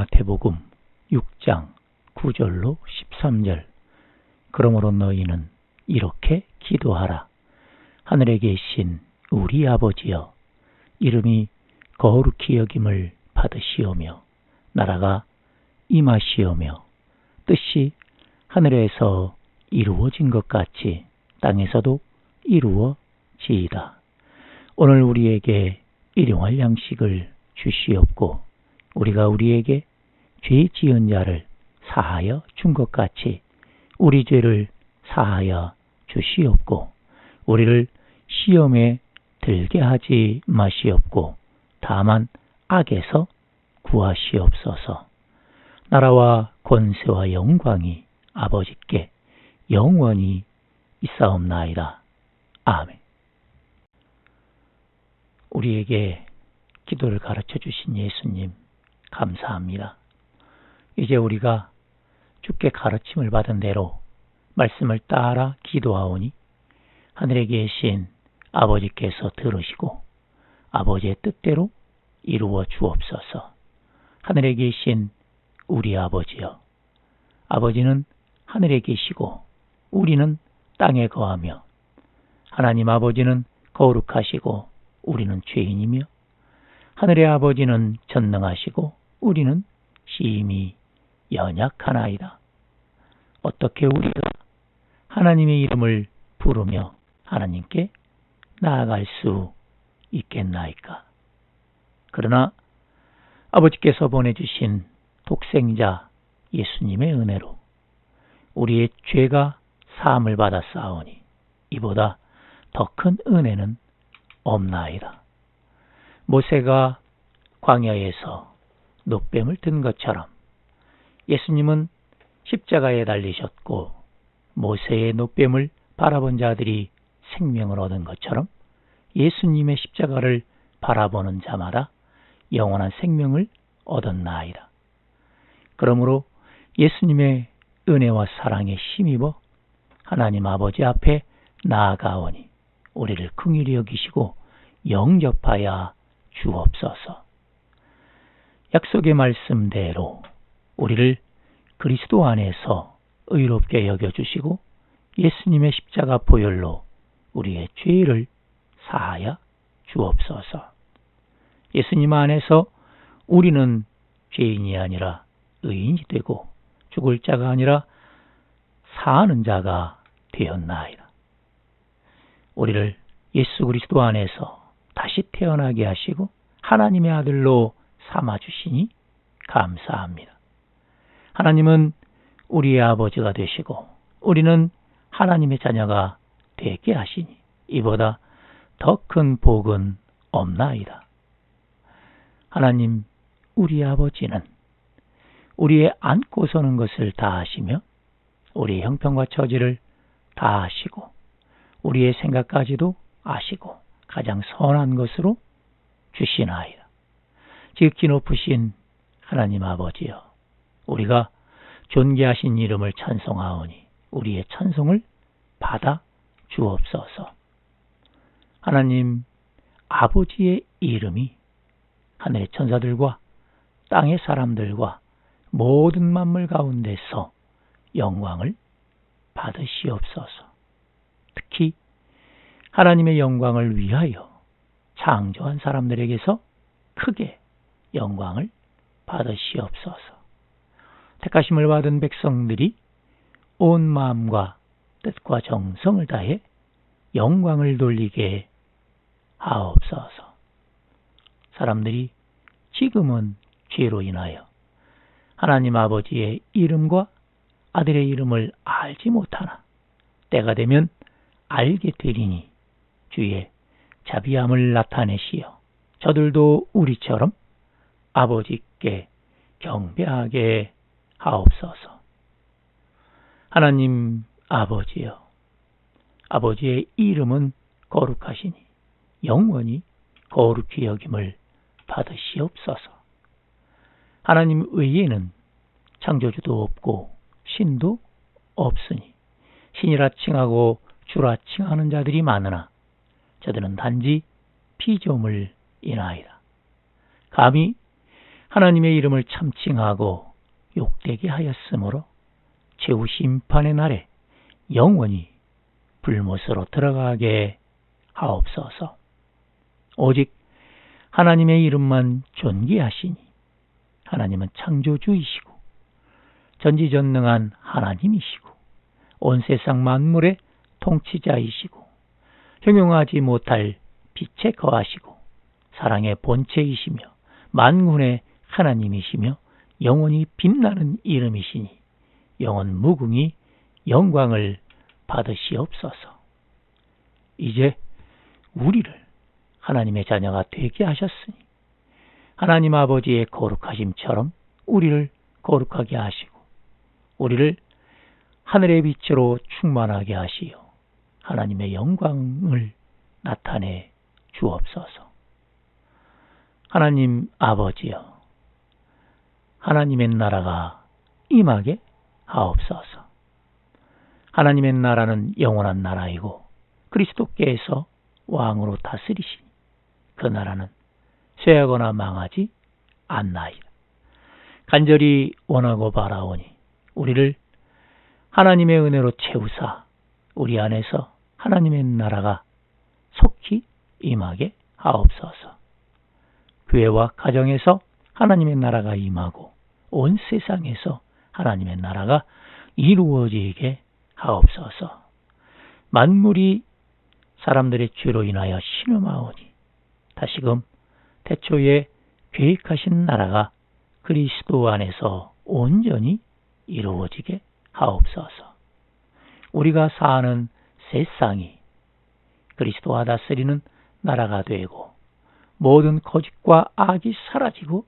마태복음 6장 9절로 13절 그러므로 너희는 이렇게 기도하라. 하늘에 계신 우리 아버지여 이름이 거룩히 여김을 받으시오며 나라가 임하시오며 뜻이 하늘에서 이루어진 것 같이 땅에서도 이루어지이다. 오늘 우리에게 일용할 양식을 주시옵고 우리가 우리에게 죄 지은 자를 사하여 준 것 같이 우리 죄를 사하여 주시옵고 우리를 시험에 들게 하지 마시옵고 다만 악에서 구하시옵소서. 나라와 권세와 영광이 아버지께 영원히 있사옵나이다. 아멘. 우리에게 기도를 가르쳐 주신 예수님, 감사합니다. 이제 우리가 주께 가르침을 받은 대로 말씀을 따라 기도하오니 하늘에 계신 아버지께서 들으시고 아버지의 뜻대로 이루어 주옵소서. 하늘에 계신 우리 아버지여. 아버지는 하늘에 계시고 우리는 땅에 거하며 하나님 아버지는 거룩하시고 우리는 죄인이며 하늘의 아버지는 전능하시고 우리는 심히 연약하나이다. 어떻게 우리가 하나님의 이름을 부르며 하나님께 나아갈 수 있겠나이까? 그러나 아버지께서 보내주신 독생자 예수님의 은혜로 우리의 죄가 사함을 받아 싸우니 이보다 더 큰 은혜는 없나이다. 모세가 광야에서 노뱀을 든 것처럼 예수님은 십자가에 달리셨고 모세의 노뱀을 바라본 자들이 생명을 얻은 것처럼 예수님의 십자가를 바라보는 자마다 영원한 생명을 얻었나이다. 그러므로 예수님의 은혜와 사랑에 힘입어 하나님 아버지 앞에 나아가오니 우리를 긍휼히 여기시고 영접하여 주옵소서. 약속의 말씀대로 우리를 그리스도 안에서 의롭게 여겨주시고 예수님의 십자가 보혈로 우리의 죄를 사하여 주옵소서. 예수님 안에서 우리는 죄인이 아니라 의인이 되고 죽을 자가 아니라 사는 자가 되었나이다. 우리를 예수 그리스도 안에서 다시 태어나게 하시고 하나님의 아들로 삼아 주시니 감사합니다. 하나님은 우리의 아버지가 되시고 우리는 하나님의 자녀가 되게 하시니 이보다 더 큰 복은 없나이다. 하나님, 우리 아버지는 우리의 안고 서는 것을 다 하시며 우리의 형편과 처지를 다 아시고 우리의 생각까지도 아시고 가장 선한 것으로 주시나이다. 지극히 높으신 하나님 아버지여 우리가 존귀하신 이름을 찬송하오니 우리의 찬송을 받아 주옵소서. 하나님 아버지의 이름이 하늘의 천사들과 땅의 사람들과 모든 만물 가운데서 영광을 받으시옵소서. 특히 하나님의 영광을 위하여 창조한 사람들에게서 크게 영광을 받으시옵소서. 택하심을 받은 백성들이 온 마음과 뜻과 정성을 다해 영광을 돌리게 하옵소서. 사람들이 지금은 죄로 인하여 하나님 아버지의 이름과 아들의 이름을 알지 못하나 때가 되면 알게 되리니 주의 자비함을 나타내시어 저들도 우리처럼 아버지께 경배하게 하옵소서. 하나님 아버지여, 아버지의 이름은 거룩하시니 영원히 거룩히 여김을 받으시옵소서. 하나님 외에는 창조주도 없고 신도 없으니 신이라 칭하고 주라 칭하는 자들이 많으나 저들은 단지 피조물 이나이다. 감히 하나님의 이름을 참칭하고 욕되게 하였으므로 최후 심판의 날에 영원히 불못으로 들어가게 하옵소서. 오직 하나님의 이름만 존귀하시니 하나님은 창조주이시고 전지전능한 하나님이시고 온 세상 만물의 통치자이시고 형용하지 못할 빛에 거하시고 사랑의 본체이시며 만군의 하나님이시며 영원히 빛나는 이름이시니 영원 무궁히 영광을 받으시옵소서. 이제 우리를 하나님의 자녀가 되게 하셨으니 하나님 아버지의 거룩하심처럼 우리를 거룩하게 하시고 우리를 하늘의 빛으로 충만하게 하시어 하나님의 영광을 나타내 주옵소서. 하나님 아버지여, 하나님의 나라가 임하게 하옵소서. 하나님의 나라는 영원한 나라이고 그리스도께서 왕으로 다스리시니 그 나라는 쇠하거나 망하지 않나이다. 간절히 원하고 바라오니 우리를 하나님의 은혜로 채우사 우리 안에서 하나님의 나라가 속히 임하게 하옵소서. 교회와 가정에서 하나님의 나라가 임하고 온 세상에서 하나님의 나라가 이루어지게 하옵소서. 만물이 사람들의 죄로 인하여 신음하오니 다시금 태초에 계획하신 나라가 그리스도 안에서 온전히 이루어지게 하옵소서. 우리가 사는 세상이 그리스도와 다스리는 나라가 되고 모든 거짓과 악이 사라지고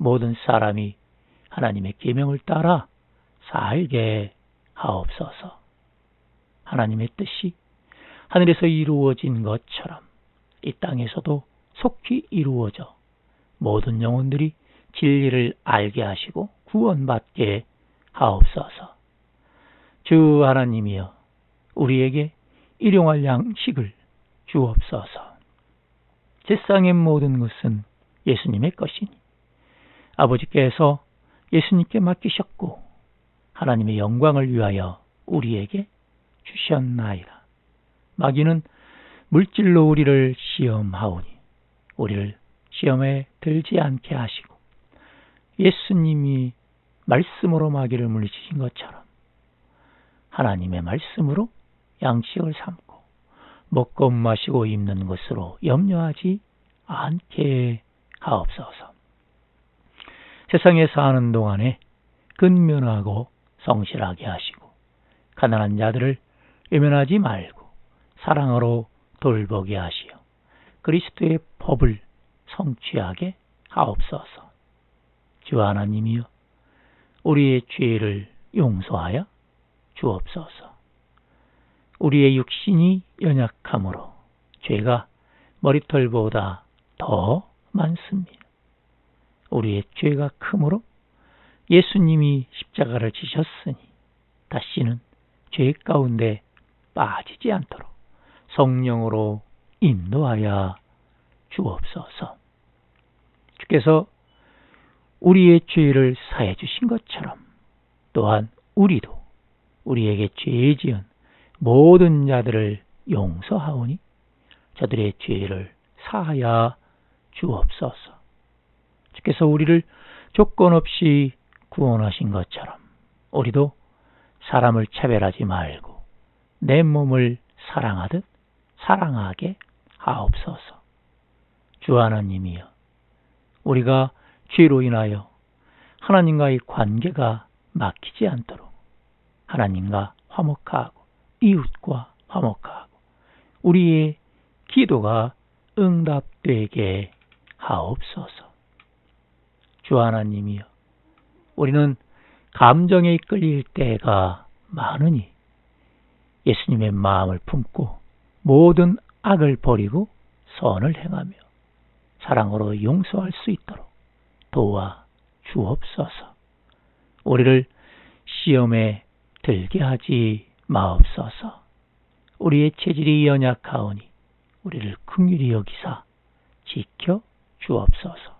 모든 사람이 하나님의 계명을 따라 살게 하옵소서. 하나님의 뜻이 하늘에서 이루어진 것처럼 이 땅에서도 속히 이루어져 모든 영혼들이 진리를 알게 하시고 구원받게 하옵소서. 주 하나님이여 우리에게 일용할 양식을 주옵소서. 세상의 모든 것은 예수님의 것이니 아버지께서 예수님께 맡기셨고 하나님의 영광을 위하여 우리에게 주셨나이다. 마귀는 물질로 우리를 시험하오니 우리를 시험에 들지 않게 하시고 예수님이 말씀으로 마귀를 물리치신 것처럼 하나님의 말씀으로 양식을 삼고 먹고 마시고 입는 것으로 염려하지 않게 하옵소서. 세상에 사는 동안에 근면하고 성실하게 하시고 가난한 자들을 외면하지 말고 사랑으로 돌보게 하시어 그리스도의 법을 성취하게 하옵소서. 주 하나님이여 우리의 죄를 용서하여 주옵소서. 우리의 육신이 연약함으로 죄가 머리털보다 더 많습니다. 우리의 죄가 크므로 예수님이 십자가를 지셨으니 다시는 죄 가운데 빠지지 않도록 성령으로 인도하여 주옵소서. 주께서 우리의 죄를 사해 주신 것처럼 또한 우리도 우리에게 죄 지은 모든 자들을 용서하오니 저들의 죄를 사하여 주옵소서. 주께서 우리를 조건 없이 구원하신 것처럼 우리도 사람을 차별하지 말고 내 몸을 사랑하듯 사랑하게 하옵소서. 주 하나님이여, 우리가 죄로 인하여 하나님과의 관계가 막히지 않도록 하나님과 화목하고 이웃과 화목하고 우리의 기도가 응답되게 하옵소서. 주 하나님이여, 우리는 감정에 이끌릴 때가 많으니 예수님의 마음을 품고 모든 악을 버리고 선을 행하며 사랑으로 용서할 수 있도록 도와 주옵소서. 우리를 시험에 들게 하지 마옵소서. 우리의 체질이 연약하오니 우리를 긍휼히 여기사 지켜 주옵소서.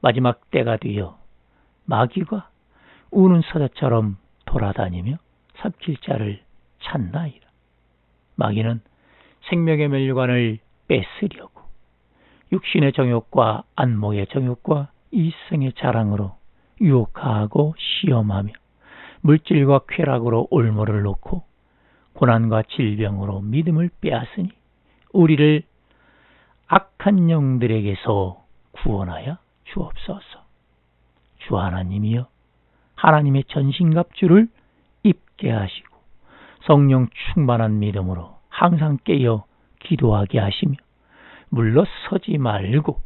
마지막 때가 되어 마귀가 우는 사자처럼 돌아다니며 삼킬 자를 찾나이다. 마귀는 생명의 멸관을 뺏으려고 육신의 정욕과 안목의 정욕과 이생의 자랑으로 유혹하고 시험하며 물질과 쾌락으로 올무를 놓고 고난과 질병으로 믿음을 빼앗으니 우리를 악한 영들에게서 구원하여 주옵소서. 주 하나님이여 하나님의 전신갑주를 입게 하시고 성령 충만한 믿음으로 항상 깨어 기도하게 하시며 물러서지 말고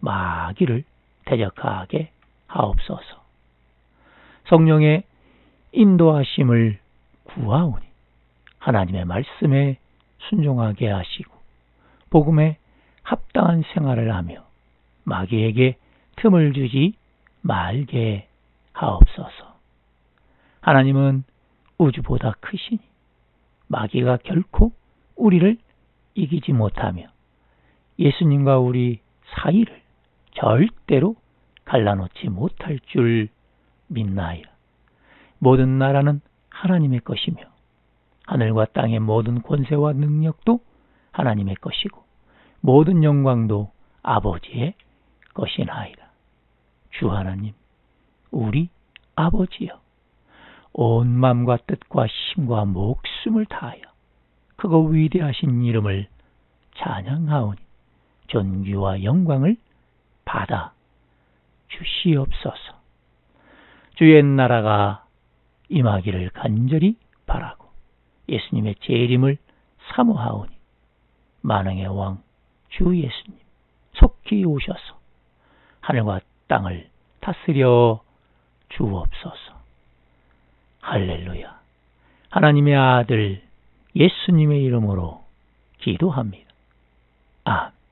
마귀를 대적하게 하옵소서. 성령의 인도하심을 구하오니 하나님의 말씀에 순종하게 하시고 복음에 합당한 생활을 하며 마귀에게 틈을 주지 말게 하옵소서. 하나님은 우주보다 크시니 마귀가 결코 우리를 이기지 못하며 예수님과 우리 사이를 절대로 갈라놓지 못할 줄 믿나이다. 모든 나라는 하나님의 것이며 하늘과 땅의 모든 권세와 능력도 하나님의 것이고 모든 영광도 아버지의 것이나이다. 주 하나님, 우리 아버지여, 온 마음과 뜻과 힘과 목숨을 다하여 그거 위대하신 이름을 찬양하오니 존귀와 영광을 받아 주시옵소서. 주의 나라가 임하기를 간절히 바라고 예수님의 재림을 사모하오니 만왕의 왕 주 예수님 속히 오셔서 하늘과 땅을 다스려 주옵소서. 할렐루야. 하나님의 아들 예수님의 이름으로 기도합니다. 아멘.